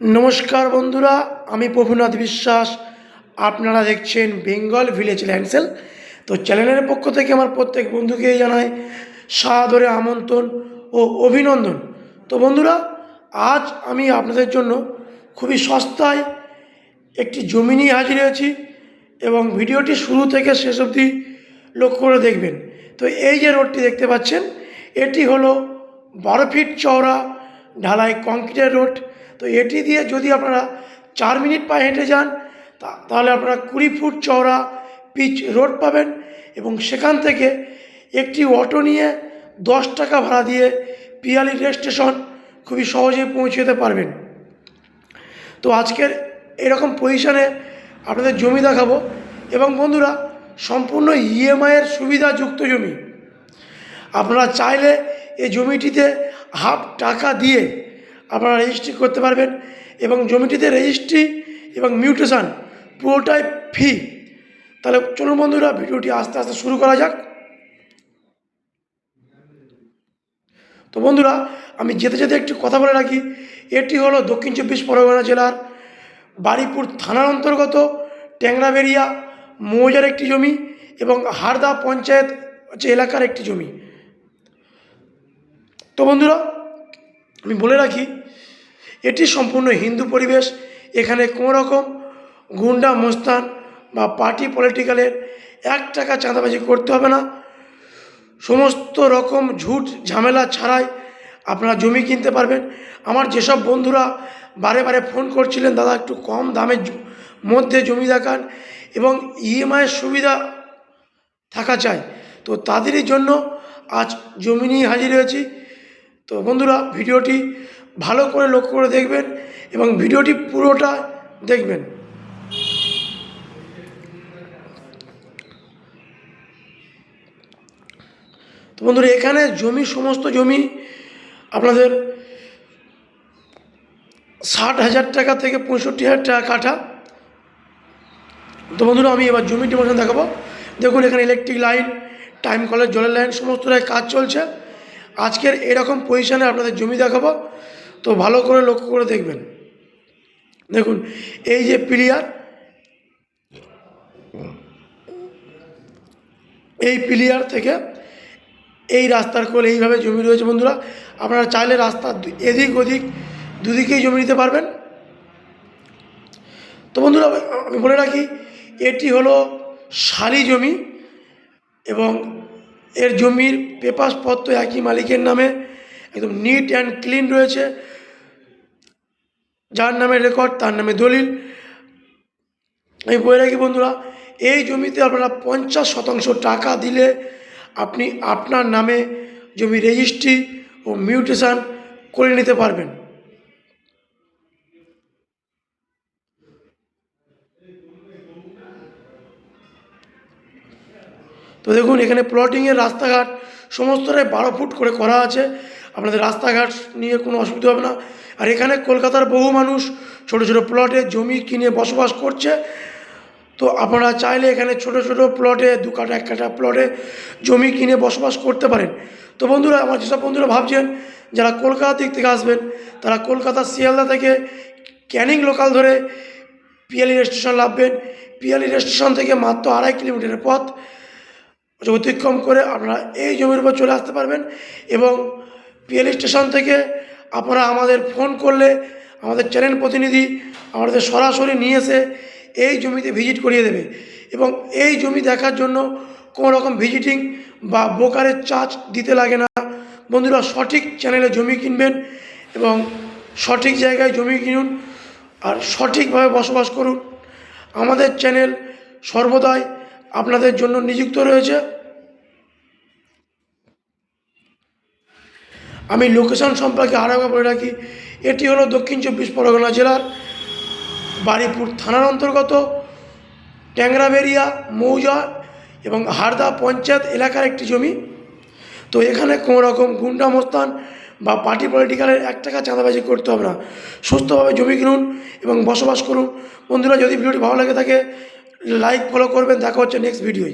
নমস্কার বন্ধুরা, আমি প্রভুনাথ বিশ্বাস। আপনারা দেখছেন বেঙ্গল ভিলেজ ল্যান্ডসেল। তো চ্যানেলের পক্ষ থেকে আমার প্রত্যেক বন্ধুকে জানাই সাদরে আমন্ত্রণ ও অভিনন্দন। তো বন্ধুরা, আজ আমি আপনাদের জন্য খুবই সস্তায় একটি জমি নিয়ে হাজির হয়েছি এবং ভিডিওটি শুরু থেকে শেষ অবধি লক্ষ্য করে দেখবেন। তো এই যে রোডটি দেখতে পাচ্ছেন, এটি হলো বারো ফিট চওড়া, ঢালাই কংক্রিটের রোড। তো এটি দিয়ে যদি আপনারা চার মিনিট পায়ে হেঁটে যান তাহলে আপনারা কুড়ি ফুট চওড়া পিচ রোড পাবেন এবং সেখান থেকে একটি অটো নিয়ে দশ টাকা ভাড়া দিয়ে পিয়ালি রেল স্টেশন খুবই সহজেই পৌঁছে যেতে পারবেন। তো আজকের এরকম পজিশনে আপনাদের জমি দেখাবো এবং বন্ধুরা, সম্পূর্ণ ইএমআইয়ের সুবিধাযুক্ত জমি। আপনারা চাইলে এই জমিটিতে হাফ টাকা দিয়ে আপনারা রেজিস্ট্রি করতে পারবেন এবং জমিটিতে রেজিস্ট্রি এবং মিউটেশন পুরোটাই ফি তাহলে চলুন বন্ধুরা, ভিডিওটি আস্তে আস্তে শুরু করা যাক। তো বন্ধুরা, আমি যেতে যেতে একটি কথা বলে রাখি। এটি হলো দক্ষিণ চব্বিশ পরগনা জেলার বারিপুর থানার অন্তর্গত ট্যাংরাবেরিয়া মৌজার একটি জমি এবং হারদা পঞ্চায়েত হচ্ছে এলাকার একটি জমি। তো বন্ধুরা আমি বলে রাখি, এটি সম্পূর্ণ হিন্দু পরিবেশ। এখানে কোনো রকম গুন্ডা, মোস্তান বা পার্টি পলিটিক্যালের এক টাকা চাঁদাবাজি করতে হবে না। সমস্ত রকম ঝুট ঝামেলা ছাড়াই আপনারা জমি কিনতে পারবেন। আমার যেসব বন্ধুরা বারে বারে ফোন করছিলেন, দাদা, একটু কম দামের মধ্যে জমি দেখান এবং ইএমআইয়ের সুবিধা থাকা চাই। তো তাদেরই জন্য আজ জমি নিয়ে হাজির হয়েছি। তো বন্ধুরা, ভিডিওটি ভালো করে লক্ষ্য করে দেখবেন এবং ভিডিওটি পুরোটা দেখবেন। তো বন্ধুরা, এখানে জমি, সমস্ত জমি আপনাদের ষাট হাজার টাকা থেকে পঁয়ষট্টি হাজার টাকা কাঠা। তো বন্ধুরা, আমি এবার জমি ডিমোশন দেখাবো। দেখুন, এখানে ইলেকট্রিক লাইন টাইম কলের জলের লাইন সমস্তটাই কাজ চলছে। আজকের এরকম পজিশনে আপনাদের জমি দেখাবো। তো ভালো করে লক্ষ্য করে দেখবেন। দেখুন, এই যে প্লেয়ার, এই প্লেয়ার থেকে এই রাস্তার কোল এইভাবে জমি রয়েছে বন্ধুরা। আপনারা চাইলে রাস্তার এদিক ওদিক দুদিকেই জমি নিতে পারবেন। তো বন্ধুরা, আমি বলে রাখি, এটি হলো সারি জমি এবং এর জমির পেপারসপত্র একই মালিকের নামে, একদম নিট অ্যান্ড ক্লিন রয়েছে। যার নামে রেকর্ড তার নামে দলিল। আমি বলে রাখি বন্ধুরা, এই জমিতে আপনারা পঞ্চাশ শতাংশ টাকা দিলে আপনি আপনার নামে জমি রেজিস্ট্রি ও মিউটেশন করে নিতে পারবেন। তো দেখুন, এখানে প্লটিংয়ের রাস্তাঘাট সমস্তটাই বারো ফুট করে করা আছে। আপনাদের রাস্তাঘাট নিয়ে কোনো অসুবিধা হবে না। আর এখানে কলকাতার বহু মানুষ ছোট ছোট প্লটে জমি কিনে বসবাস করছে। তো আপনারা চাইলে এখানে ছোট ছোট প্লটে দু কাঠা, এক কাঠা প্লটে জমি কিনে বসবাস করতে পারেন। তো বন্ধুরা, আমার যেসব বন্ধুরা ভাবছেন যারা কলকাতা দিক থেকে আসবেন, তারা কলকাতা শিয়ালদা থেকে ক্যানিং লোকাল ধরে পিয়ালি স্টেশন লাভবেন। পিয়ালি স্টেশন থেকে মাত্র আড়াই কিলোমিটারের পথ। অতিক্রম করে আপনারা এই জমির উপর চলে আসতে পারবেন এবং পিএল স্টেশন থেকে আপনারা আমাদের ফোন করলে আমাদের চ্যানেল প্রতিনিধি আমাদের সরাসরি নিয়ে এসে এই জমিতে ভিজিট করিয়ে দেবে এবং এই জমি দেখার জন্য কোনো রকম ভিজিটিং বা ব্রোকারের চার্জ দিতে লাগে না। বন্ধুরা, সঠিক চ্যানেলে জমি কিনবেন এবং সঠিক জায়গায় জমি কিনুন আর সঠিকভাবে বসবাস করুন। আমাদের চ্যানেল সর্বদাই আপনাদের জন্য নিযুক্ত রয়েছে। আমি লোকেশন সম্পর্কে আরও বলে রাখি, এটি হলো দক্ষিণ চব্বিশ পরগনা জেলার বারিপুর থানার অন্তর্গত ট্যাংরাবেরিয়া মৌজা এবং হারদা পঞ্চায়েত এলাকার একটি জমি। তো এখানে কোনো রকম গুন্ডা, মোস্তান বা পার্টি পলিটিক্যালের এক টাকা চাঁদাবাজি করতে হবে না। সুস্থভাবে জমি কিনুন এবং বসবাস করুন। বন্ধুরা, যদি ভিডিওটি ভালো লাগে থাকে লাইক ফলো করবেন। দেখা হচ্ছে নেক্সট ভিডিওয়